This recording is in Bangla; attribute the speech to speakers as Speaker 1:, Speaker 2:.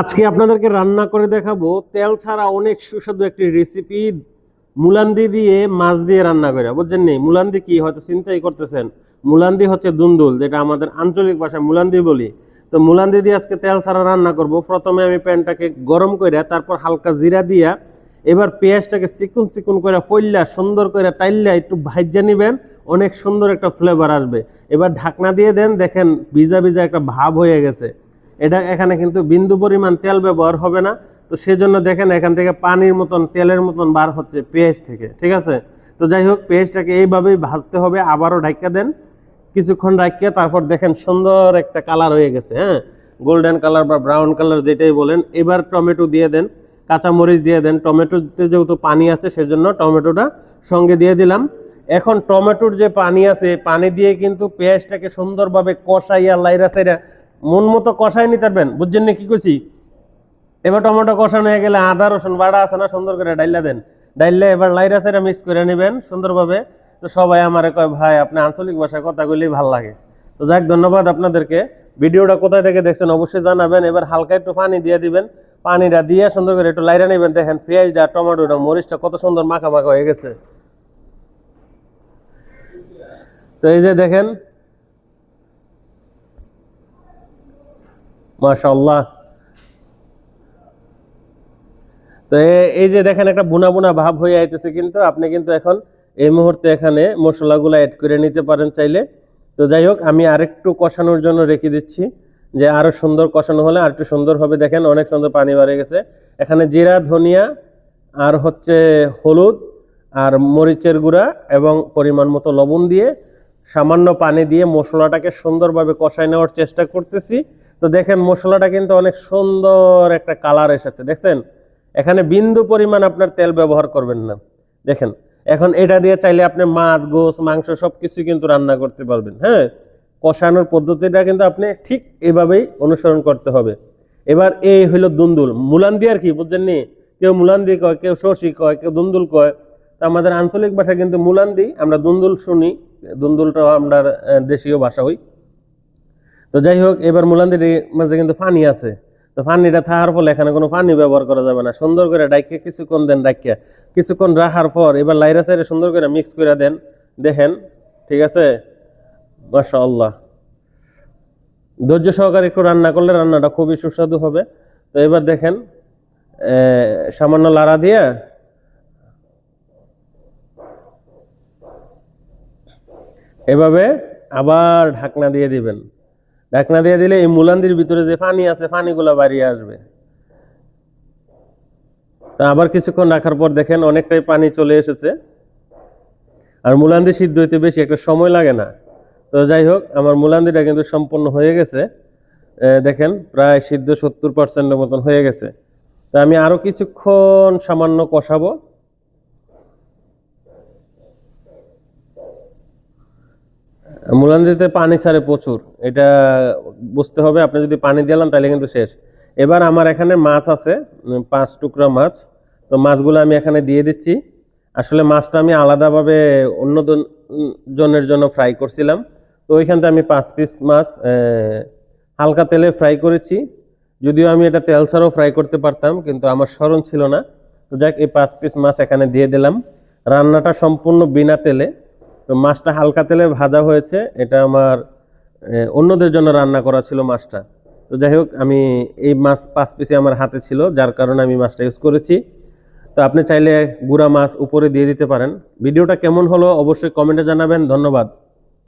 Speaker 1: আজকে আপনাদেরকে রান্না করে দেখাবো। তেল ছাড়া অনেক সুস্বাদু একটি রেসিপি মুলান্দি দিয়ে মাছ দিয়ে রান্না করে বুঝছেন নি? মুলান্দি কি? হয়তো চিন্তাই করতেছেন। মুলান্দি হচ্ছে দুন্দুল, যেটা আমাদের আঞ্চলিক ভাষায় মুলান্দি বলি। তো মুলান্দি দিয়ে আজকে তেল ছাড়া রান্না করব। প্রথমে আমি প্যানটাকে গরম করে তারপর হালকা জিরা দিয়া, এবার পেঁয়াজটাকে চিকুন চিকুন করে ফইল্লা, সুন্দর করে টাইল্লা একটু ভাজ্যা নিবেন, অনেক সুন্দর একটা ফ্লেভার আসবে। এবার ঢাকনা দিয়ে দেন, দেখেন ভিজা ভিজা একটা ভাব হয়ে গেছে। এটা এখানে কিন্তু বিন্দু পরিমাণ তেল ব্যবহার হবে না। তো সেজন্য দেখেন এখান থেকে পানির মতন, তেলের মতন বার হচ্ছে পেঁয়াজ থেকে, ঠিক আছে? তো যাই হোক, পেঁয়াজটাকে এইভাবেই ভাজতে হবে, আবারও ঢাকা দেন। কিছুক্ষণ রাখিয়ে তারপর দেখেন সুন্দর একটা কালার হয়ে গেছে হ্যাঁ? গোল্ডেন কালার বা ব্রাউন কালার যেটাই বলেন, এবার টমেটো দিয়ে দেন, কাঁচামরিচ দিয়ে দেন। টমেটোতে যেহেতু পানি আছে, সেজন্য টমেটোটা সঙ্গে দিয়ে দিলাম। এখন টমেটোর যে পানি আছে পানি দিয়ে কিন্তু পেঁয়াজটাকে সুন্দরভাবে কষাইয়া লাইরা সাইরা মন মতো কষাই নিতে পারবেন। বুঝছেন না কি কইছি? এবার টমেটো কষানো হয়ে গেলে আদা, রসুন বাড়া আছে না, সুন্দর করে ডাইলা দেন। ডাইলে এবার লাইরা সাইরা মিক্স করে নেবেন সুন্দরভাবে। তো সবাই আমারে কয়, ভাই, আপনি আঞ্চলিক ভাষায় কথা বললেই ভালো লাগে। তো যাক, ধন্যবাদ আপনাদেরকে। ভিডিওটা কোথায় থেকে দেখছেন অবশ্যই জানাবেন। এবার হালকা একটু পানি দিয়ে দিবেন। পানিটা দিয়ে সুন্দর করে একটু লাইরা নেবেন। দেখেন পেঁয়াজটা, টমেটোটা, মরিচটা কত সুন্দর মাখা মাখা হয়ে গেছে। তো এই যে দেখেন মাশাল্লাহ তো এই যে দেখেন একটা বুনা বুনা ভাব হয়ে আইতেছে কিন্তু, আপনি কিন্তু এখন এই মুহূর্তে এখানে মশলাগুলো অ্যাড করে নিতে পারেন চাইলে। তো যাই হোক, আমি আরেকটু কষানোর জন্য রেখে দিচ্ছি যে আরও সুন্দর কষানো হলে আর একটু সুন্দর হবে। দেখেন অনেক সুন্দর পানি বাড়ে গেছে। এখানে জিরা, ধনিয়া আর হচ্ছে হলুদ আর মরিচের গুঁড়া এবং পরিমাণ মতো লবণ দিয়ে সামান্য পানি দিয়ে মশলাটাকে সুন্দরভাবে কষায় নেওয়ার চেষ্টা করতেছি। তো দেখেন মশলাটা কিন্তু অনেক সুন্দর একটা কালার এসেছে, দেখছেন? এখানে বিন্দু পরিমাণ আপনার তেল ব্যবহার করবেন না। দেখেন, এখন এটা দিয়ে চাইলে আপনি মাছ, গোস, মাংস সব কিছু কিন্তু রান্না করতে পারবেন হ্যাঁ? কষানোর পদ্ধতিটা কিন্তু আপনি ঠিক এভাবেই অনুসরণ করতে হবে। এবার এই হইল দুন্দুল। মুলান্দি আর কি, বুঝছেন নি? কেউ মুলান্দি কয়, কেউ শশী কয়, কেউ দুন্দুল কয়। তো আমাদের আঞ্চলিক ভাষা কিন্তু মুলান্দি আমরা দুন্দুল শুনি, দুন্দুলটাও আমরা দেশীয় ভাষা হই। তো যাই হোক এবার মুলান্দির মাঝে কিন্তু পানি আছে। তো পানিটা থাকার ফলে এখানে কোনো পানি ব্যবহার করা যাবে না। সুন্দর করে ডাইকে কিছুক্ষণ দেন ডাইকিয়া কিছুক্ষণ রাখার পর এবার লাইরা সাইরে সুন্দর করে মিক্স করে দেন, দেখেন, ঠিক আছে? মাশা আল্লাহ ধৈর্য সহকারে একটু রান্না করলে রান্নাটা খুবই সুস্বাদু হবে। তো এবার দেখেন সামান্য লাড়া দিয়ে এভাবে আবার ঢাকনা দিয়ে দিবেন। ঢাকনা দিয়ে দিলে এই মুলান্দির ভিতরে যে পানি আছে, পানিগুলো বাড়িয়ে আসবে। তা আবার কিছুক্ষণ রাখার পর দেখেন অনেকটাই পানি চলে এসেছে। আর মুলান্দি সিদ্ধ হইতে বেশি একটা সময় লাগে না। তো যাই হোক, আমার মুলান্দিটা কিন্তু সম্পূর্ণ হয়ে গেছে। দেখেন প্রায় সিদ্ধ সত্তর পার্সেন্টের মতন হয়ে গেছে। তা আমি আরও কিছুক্ষণ সামান্য কষাবো। মুলান্দিতে পানি ছাড়ে প্রচুর। এটা বুঝতে হবে, আপনি যদি পানি দিলাম তাহলে কিন্তু শেষ। এবার আমার এখানে মাছ আছে পাঁচ টুকরা মাছ। তো মাছগুলো আমি এখানে দিয়ে দিচ্ছি। আসলে মাছটা আমি আলাদাভাবে অন্য জন- জনের জন্য ফ্রাই করছিলাম। তো ওইখানটা আমি পাঁচ পিস মাছ হালকা তেলে ফ্রাই করেছি। যদিও আমি এটা তেল ছাড়াও ফ্রাই করতে পারতাম, কিন্তু আমার স্মরণ ছিল না। তো যাক, এই পাঁচ পিস মাছ এখানে দিয়ে দিলাম। রান্নাটা সম্পূর্ণ বিনা তেলে। তো মাছটা হালকা তেলে ভাজা হয়েছে। এটা আমার অন্যদের জন্য রান্না করা ছিল মাছটা। তো যাই হোক, আমি এই মাছ পাঁচ পিসি আমার হাতে ছিল, যার কারণে আমি মাছটা ইউজ করেছি। তো আপনি চাইলে গুড়া মাছ উপরে দিয়ে দিতে পারেন। ভিডিওটা কেমন হলো অবশ্যই কমেন্টে জানাবেন। ধন্যবাদ।